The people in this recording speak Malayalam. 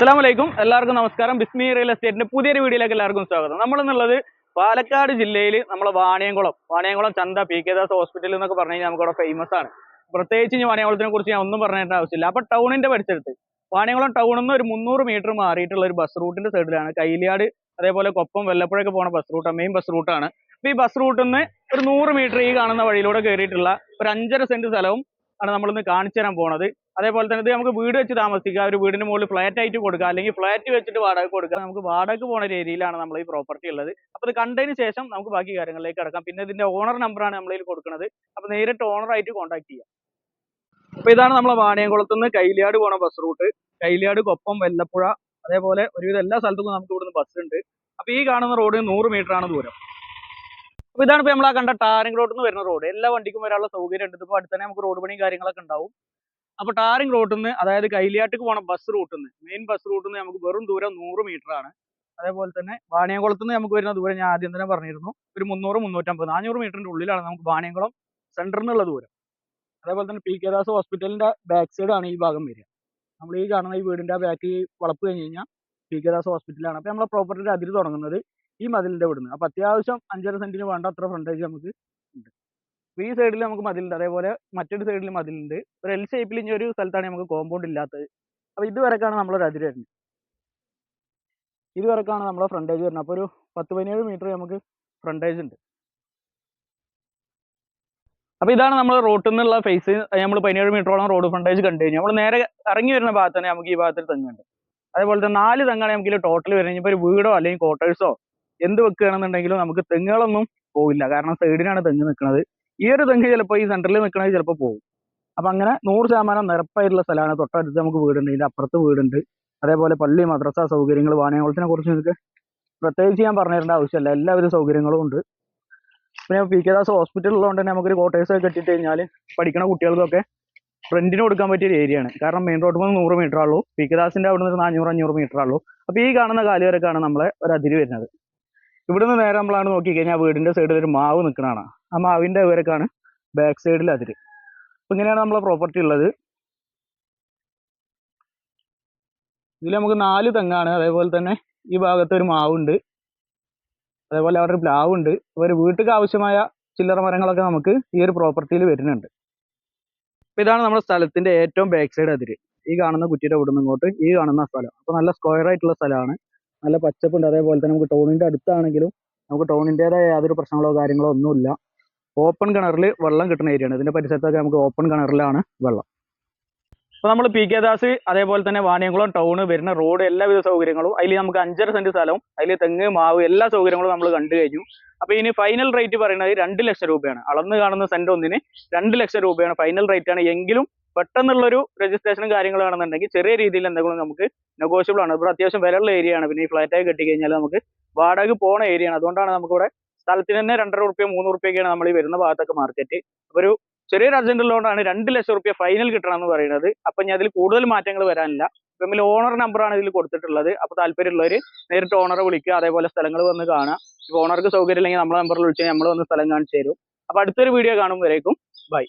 അസ്സലാമലൈക്കും. എല്ലാവർക്കും നമസ്കാരം. ബിസ്മി റിയൽ എസ്റ്റേറ്റിന്റെ പുതിയൊരു വീഡിയോയിലേക്ക് എല്ലാവർക്കും സ്വാഗതം. നമ്മളെന്നുള്ളത് പാലക്കാട് ജില്ലയിൽ നമ്മളെ വാണിയംകുളം വാണിയംകുളം ചന്ത പി കെ ദാസ് ഹോസ്പിറ്റൽ എന്നൊക്കെ പറഞ്ഞു കഴിഞ്ഞാൽ നമുക്കവിടെ ഫേമസ് ആണ്. പ്രത്യേകിച്ച് ഇനി വാണിയംകുളത്തിനെ കുറിച്ച് ഞാൻ ഒന്നും പറഞ്ഞിട്ട് ആവശ്യമില്ല. അപ്പൊ ടൗണിന്റെ പരിസരത്ത് വാണിയംകുളം ടൗണിൽ നിന്ന് ഒരു മുന്നൂറ് മീറ്റർ മാറിയിട്ടുള്ള ഒരു ബസ് റൂട്ടിന്റെ സൈഡിലാണ് കൈലിയാട് അതേപോലെ കൊപ്പം വെല്ലപ്പുഴയൊക്കെ പോണ ബസ് റൂട്ട് മെയിൻ ബസ് റൂട്ടാണ് അപ്പൊ ഈ ബസ് റൂട്ടിൽ നിന്ന് ഒരു നൂറ് മീറ്റർ ഈ കാണുന്ന വഴിയിലൂടെ കയറിയിട്ടുള്ള ഒരു അഞ്ചര സെന്റ് സ്ഥലവും ആണ് നമ്മളിന്ന് കാണിച്ചു തരാൻ പോണത്. അതേപോലെ തന്നെ ഇത് നമുക്ക് വീട് വെച്ച് താമസിക്കാം. ഒരു വീടിന് മുകളിൽ ഫ്ലാറ്റ് ആയിട്ട് കൊടുക്കുക അല്ലെങ്കിൽ ഫ്ലാറ്റ് വെച്ചിട്ട് വാടക കൊടുക്കുക നമുക്ക് വാടക പോണ രീതിയിലാണ് നമ്മൾ ഈ പ്രോപ്പർട്ടി ഉള്ളത്. അപ്പൊ ഇത് കണ്ടതിന് ശേഷം നമുക്ക് ബാക്കി കാര്യങ്ങളിലേക്ക് കിടക്കാം. പിന്നെ ഇതിന്റെ ഓണർ നമ്പറാണ് നമ്മളിൽ കൊടുക്കുന്നത്. അപ്പൊ നേരിട്ട് ഓണർ ആയിട്ട് കോൺടാക്ട് ചെയ്യാം. അപ്പൊ ഇതാണ് നമ്മളെ വാണിയംകുളത്ത് നിന്ന് കൈലിയാട് പോണ ബസ് റൂട്ട് കൈലിയാട് കൊപ്പം വെല്ലപ്പുഴ അതേപോലെ ഒരുവിധം എല്ലാ സ്ഥലത്തും നമുക്ക് ഇവിടുന്ന് ബസ് ഉണ്ട്. അപ്പൊ ഈ കാണുന്ന റോഡ് നൂറ് ആണ് ദൂരം. അപ്പൊ ഇതാണ് ഇപ്പൊ നമ്മൾ ആ കണ്ട ടാറിംഗ് റോഡിൽ നിന്ന് വരുന്ന റോഡ് എല്ലാ വണ്ടിക്കും വരാനുള്ള സൗകര്യം ഉണ്ട് ഇപ്പൊ അടുത്ത് തന്നെ നമുക്ക് റോഡ് പണിയും കാര്യങ്ങളൊക്കെ ഉണ്ടാവും. അപ്പൊ ടാറിംഗ് റോട്ടിൽ നിന്ന് അതായത് കൈലിയാട്ടിക്ക് പോണ ബസ് റൂട്ടിൽ നിന്ന് മെയിൻ ബസ് റൂട്ടിൽ നിന്ന് നമുക്ക് വെറും ദൂരം നൂറ് ആണ്. അതേപോലെ തന്നെ വാണിയംകുളത്ത് നിന്ന് നമുക്ക് വരുന്ന ദൂരം ഞാൻ ആദ്യം തന്നെ പറഞ്ഞിരുന്നു. ഒരു മുന്നൂറ് മുന്നൂറ്റമ്പത് നാനൂറ് മീറ്ററിന്റെ ഉള്ളിലാണ് നമുക്ക് വാണിയംകുളം സെന്ററിൽ നിന്നുള്ള ദൂരം. അതേപോലെ തന്നെ പി കെ ദാസ് ഹോസ്പിറ്റലിന്റെ ബാക്ക് സൈഡ് ആണ് ഈ ഭാഗം വരിക. നമ്മൾ ഈ കാണുന്ന ഈ വീടിന്റെ ബാക്ക് വളപ്പ് കഴിഞ്ഞ് കഴിഞ്ഞാൽ പി കെ ദാസ് ഹോസ്പിറ്റലാണ് അപ്പോൾ നമ്മളെ പ്രോപ്പർട്ടിയുടെ അതിര് തുടങ്ങുന്നത് ഈ മതിലിന്റെ ഇവിടുന്ന്. അപ്പോൾ അത്യാവശ്യം അഞ്ചര സെന്റിന് വേണ്ട അത്ര ഫ്രണ്ടേജ് നമുക്ക് ഉണ്ട്. ഈ സൈഡിൽ നമുക്ക് മതിലുണ്ട്. അതേപോലെ മറ്റൊരു സൈഡിൽ മതിലുണ്ട്. ഒരു എൽ ഷേപ്പിൽ ഇനി ഒരു സ്ഥലത്താണ് നമുക്ക് കോമ്പൗണ്ട് ഇല്ലാത്തത്. അപ്പൊ ഇതുവരെക്കാണ് നമ്മളൊരു അതിര് വരുന്നത്. ഇതുവരെക്കാണ് നമ്മളെ ഫ്രണ്ടേജ് വരുന്നത്. അപ്പൊ ഒരു പത്ത് പതിനേഴ് മീറ്റർ നമുക്ക് ഫ്രണ്ടേജ് ഉണ്ട്. അപ്പൊ ഇതാണ് നമ്മൾ റോട്ടിൽ നിന്നുള്ള ഫേസ് നമ്മൾ പതിനേഴ് മീറ്ററോളം റോഡ് ഫ്രണ്ടേജ് കണ്ടു കഴിഞ്ഞു. നമ്മൾ നേരെ ഇറങ്ങി വരുന്ന ഭാഗത്ത് തന്നെ നമുക്ക് ഈ ഭാഗത്തിൽ തെങ്ങുണ്ട് അതേപോലെ തന്നെ നാല് തെങ്ങാണ് നമുക്ക് ടോട്ടൽ വരുന്നത്. ഇനിയിപ്പോ ഒരു വീടോ അല്ലെങ്കിൽ ക്വാർട്ടേഴ്സോ എന്ത് വെക്കുകയാണെന്നുണ്ടെങ്കിലും നമുക്ക് തെങ്ങുകളൊന്നും പോവില്ല. കാരണം സൈഡിനാണ് തെങ്ങ് നിൽക്കുന്നത് ഈ ഒരു തെങ്ങ് ചിലപ്പോൾ ഈ സെന്ററിൽ നിൽക്കണമെങ്കിൽ ചിലപ്പോൾ പോകും അപ്പൊ അങ്ങനെ നൂറ് ശതമാനം നിരപ്പായിട്ടുള്ള സ്ഥലമാണ്. തൊട്ടടുത്ത് നമുക്ക് വീടുണ്ട്. ഇതിന്റെ അപ്പുറത്ത് വീടുണ്ട്. അതേപോലെ പള്ളി മദ്രസ സൗകര്യങ്ങൾ വാനയോളത്തിനെ കുറിച്ച് നിങ്ങൾക്ക് പ്രത്യേകിച്ച് ഞാൻ പറഞ്ഞിരേണ്ട ആവശ്യമല്ല. എല്ലാവിധ സൗകര്യങ്ങളും ഉണ്ട്. പിന്നെ പി കെ ദാസ് ഹോസ്പിറ്റൽ ഉള്ളതുകൊണ്ട് തന്നെ നമുക്കൊരു ക്വാർട്ടേഴ്സ് ഒക്കെ കെട്ടിട്ട് കഴിഞ്ഞാൽ പഠിക്കുന്ന കുട്ടികൾക്കൊക്കെ റെന്റിന് കൊടുക്കാൻ പറ്റിയ ഒരു ഏരിയ ആണ്. കാരണം മെയിൻ റോഡ് മുതൽ നൂറ് മീറ്റർ ഉള്ളൂ. പി കെ ദാസിന്റെ അവിടെ നിന്ന് നാനൂറ് അഞ്ഞൂറ് മീറ്റർ ഉള്ളൂ. അപ്പൊ ഈ കാണുന്ന കാലുവരക്കാണ് നമ്മളെ ഒരു അതിര് വരുന്നത്. ഇവിടുന്ന് നേരെ നമ്മളാണ് നോക്കി കഴിഞ്ഞാൽ വീടിന്റെ സൈഡിൽ ഒരു മാവ് നിൽക്കണതാണ് ആ മാവിന്റെ വിവരക്കാണ് ബാക്ക് സൈഡിൽ അതിര് അപ്പം ഇങ്ങനെയാണ് നമ്മളെ പ്രോപ്പർട്ടി ഉള്ളത്. ഇതിൽ നമുക്ക് നാല് തെങ്ങാണ്. അതേപോലെ തന്നെ ഈ ഭാഗത്ത് ഒരു മാവുണ്ട്. അതേപോലെ അവിടെ ഒരു പ്ലാവുണ്ട്. ഒരു വീട്ടിലേക്ക് ആവശ്യമായ ചില്ലറ മരങ്ങളൊക്കെ നമുക്ക് ഈ ഒരു പ്രോപ്പർട്ടിയിൽ വരുന്നുണ്ട്. അപ്പം ഇതാണ് നമ്മുടെ സ്ഥലത്തിന്റെ ഏറ്റവും ബാക്ക് സൈഡ് അതിര് ഈ കാണുന്ന കുറ്റിയുടെ ഇവിടെ ഇങ്ങോട്ട് ഈ കാണുന്ന സ്ഥലം. അപ്പോൾ നല്ല സ്ക്വയർ ആയിട്ടുള്ള സ്ഥലമാണ്. നല്ല പച്ചപ്പുണ്ട്. അതേപോലെ തന്നെ നമുക്ക് ടൗണിന്റെ അടുത്താണെങ്കിലും നമുക്ക് ടൗണിന്റേതായ യാതൊരു പ്രശ്നങ്ങളോ കാര്യങ്ങളോ ഒന്നുമില്ല. ഓപ്പൺ കിണറിൽ വെള്ളം കിട്ടുന്ന ഏരിയയാണ് ഇതിന്റെ പരിസരത്തൊക്കെ നമുക്ക് ഓപ്പൺ കിണറിലാണ് വെള്ളം. അപ്പൊ നമ്മൾ പി കെ ദാസ് അതേപോലെ തന്നെ വാണിയംകുളം ടൗണ് വരുന്ന റോഡ് എല്ലാവിധ സൗകര്യങ്ങളും അതിൽ നമുക്ക് അഞ്ചര സെന്റ് സ്ഥലവും അതിൽ തെങ്ങ് മാവ് എല്ലാ സൗകര്യങ്ങളും നമ്മൾ കണ്ടു കഴിഞ്ഞു. അപ്പൊ ഇനി ഫൈനൽ റേറ്റ് പറയുന്നത് രണ്ട് ലക്ഷം രൂപയാണ്. അളന്ന് കാണുന്ന സെന്റ് ഒന്നിന് രണ്ട് ലക്ഷം രൂപയാണ് ഫൈനൽ റേറ്റ് ആണ്. എങ്കിലും പെട്ടെന്നുള്ളൊരു രജിസ്ട്രേഷനും കാര്യങ്ങളും ആണെന്നുണ്ടെങ്കിൽ ചെറിയ രീതിയിൽ എന്തെങ്കിലും നമുക്ക് നെഗോഷ്യബിൾ ആണ്. ഇവിടെ അത്യാവശ്യം വിലയുള്ള ഏരിയ ആണ്. പിന്നെ ഈ ഫ്ലാറ്റായി കെട്ടി കഴിഞ്ഞാൽ നമുക്ക് വാടക പോണ ഏരിയ ആണ്. അതുകൊണ്ടാണ് നമുക്ക് ഇവിടെ സ്ഥലത്തിന് തന്നെ രണ്ടര റുപ്യ മൂന്ന് റുപ്യൊക്കെയാണ് നമ്മൾ ഈ വരുന്ന ഭാഗത്തൊക്കെ മാർക്കറ്റ് അപ്പൊ ഒരു ചെറിയൊരു അർജന്റ് ഉള്ളതുകൊണ്ടാണ് രണ്ട് ലക്ഷം റുപ്യ ഫൈനൽ കിട്ടണം എന്ന് പറയുന്നത്. അപ്പൊ ഞാൻ അതിൽ കൂടുതൽ മാറ്റങ്ങൾ വരാനില്ല. ഇപ്പം ഓണർ നമ്പറാണ് ഇതിൽ കൊടുത്തിട്ടുള്ളത്. അപ്പൊ താല്പര്യമുള്ളവർ നേരിട്ട് ഓണറെ വിളിക്കുക അതേപോലെ സ്ഥലങ്ങൾ വന്ന് ഇപ്പൊ ഓണർക്ക് സൗകര്യം ഇല്ലെങ്കിൽ നമ്മളെ നമ്പറിൽ വിളിച്ചാൽ നമ്മൾ വന്ന് സ്ഥലം കാണിച്ചു തരും. അപ്പൊ അടുത്തൊരു വീഡിയോ കാണുമ്പോഴേക്കും ബൈ